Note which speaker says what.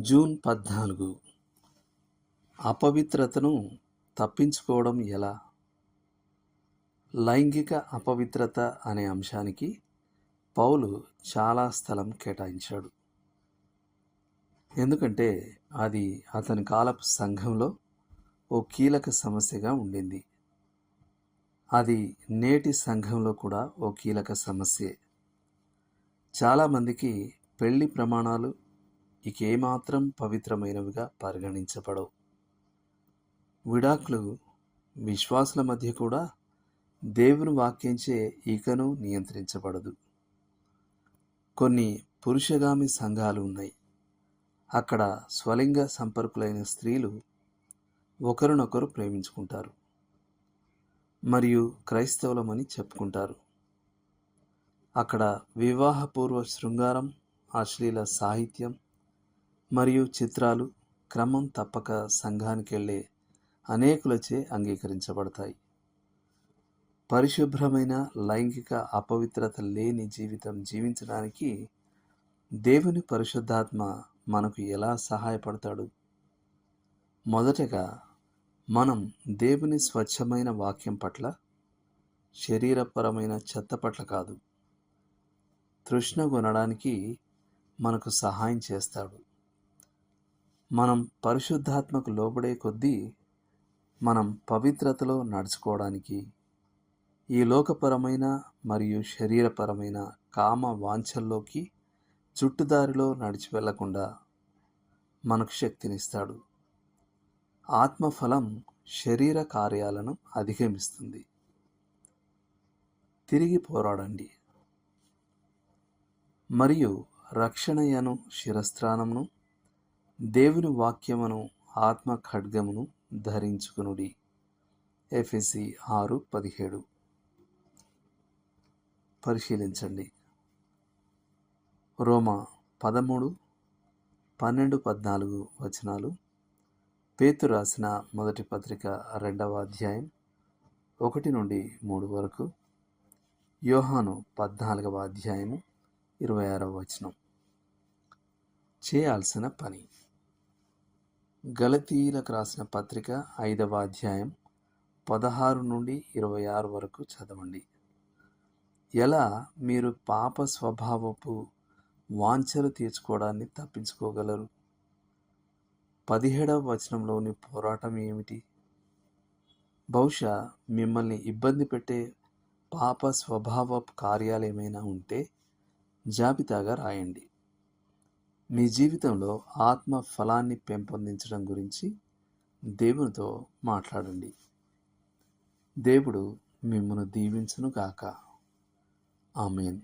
Speaker 1: June పద్నాలుగు. అపవిత్రతను తప్పించుకోవడం ఎలా? లైంగిక అపవిత్రత అనే అంశానికి పౌలు చాలా స్థలం కేటాయించాడు. ఎందుకంటే అది అతని కాలపు సంఘంలో ఓ కీలక సమస్యగా ఉండింది. అది నేటి సంఘంలో కూడా ఓ కీలక సమస్యే. చాలామందికి పెళ్ళి ప్రమాణాలు ఇక ఏమాత్రం పవిత్రమైనవిగా పరిగణించబడవు. విడాకులు విశ్వాసుల మధ్య కూడా దేవుని వాక్యంచే ఇకను నియంత్రించబడదు. కొన్ని పురుషగామి సంఘాలు ఉన్నాయి. అక్కడ స్వలింగ సంపర్కులైన స్త్రీలు ఒకరినొకరు ప్రేమించుకుంటారు. మరియు క్రైస్తవులమని చెప్పుకుంటారు. అక్కడ వివాహపూర్వ శృంగారం అశ్లీల సాహిత్యం మరియు చిత్రాలు క్రమం తప్పక సంఘానికి వెళ్ళే అనేకులచే అంగీకరించబడతాయి. పరిశుభ్రమైన లైంగిక అపవిత్రత లేని జీవితం జీవించడానికి దేవుని పరిశుద్ధాత్మ మనకు ఎలా సహాయపడతాడు? మొదటగా మనం దేవుని స్వచ్ఛమైన వాక్యం పట్ల శరీరపరమైన చెత్త పట్ల కాదు తృష్ణ కొనడానికి మనకు సహాయం చేస్తాడు. మనం పరిశుద్ధాత్మకు లోబడే కొద్దీ మనం పవిత్రతలో నడుచుకోవడానికి ఈ లోకపరమైన మరియు శరీరపరమైన కామ వాంఛల్లోకి చుట్టుదారిలో నడిచి వెళ్ళకుండా మనకు శక్తినిస్తాడు. ఆత్మఫలం శరీర కార్యాలను అధిగమిస్తుంది. తిరిగి పోరాడండి. మరియు రక్షణయను శిరస్త్రానమును దేవుని వాక్యమును ఆత్మ ఖడ్గమును ధరించుకునుడి. ఎఫ్ఎసి ఆరు పదిహేడు. పరిశీలించండి. రోమా పదమూడు పన్నెండు పద్నాలుగు వచనాలు. పేతు రాసిన మొదటి పత్రిక రెండవ అధ్యాయం ఒకటి నుండి మూడు వరకు. యోహాను పద్నాలుగవ అధ్యాయము ఇరవై ఆరవ వచనం. చేయాల్సిన పని. గలతీలకు రాసిన పత్రిక ఐదవ అధ్యాయం పదహారు నుండి ఇరవై ఆరు వరకు చదవండి. ఎలా మీరు పాప స్వభావపు వాంఛలు తీర్చుకోవడాన్ని తప్పించుకోగలరు? పదిహేడవ వచనంలోని పోరాటం ఏమిటి? బహుశా మిమ్మల్ని ఇబ్బంది పెట్టే పాప స్వభావ కార్యాలు ఏమైనా ఉంటే జాబితాగా రాయండి. మీ జీవితంలో ఆత్మ ఫలాన్ని పెంపొందించడం గురించి దేవునితో మాట్లాడండి. దేవుడు మిమ్మల్ని దీవించును గాక ఆమెన్.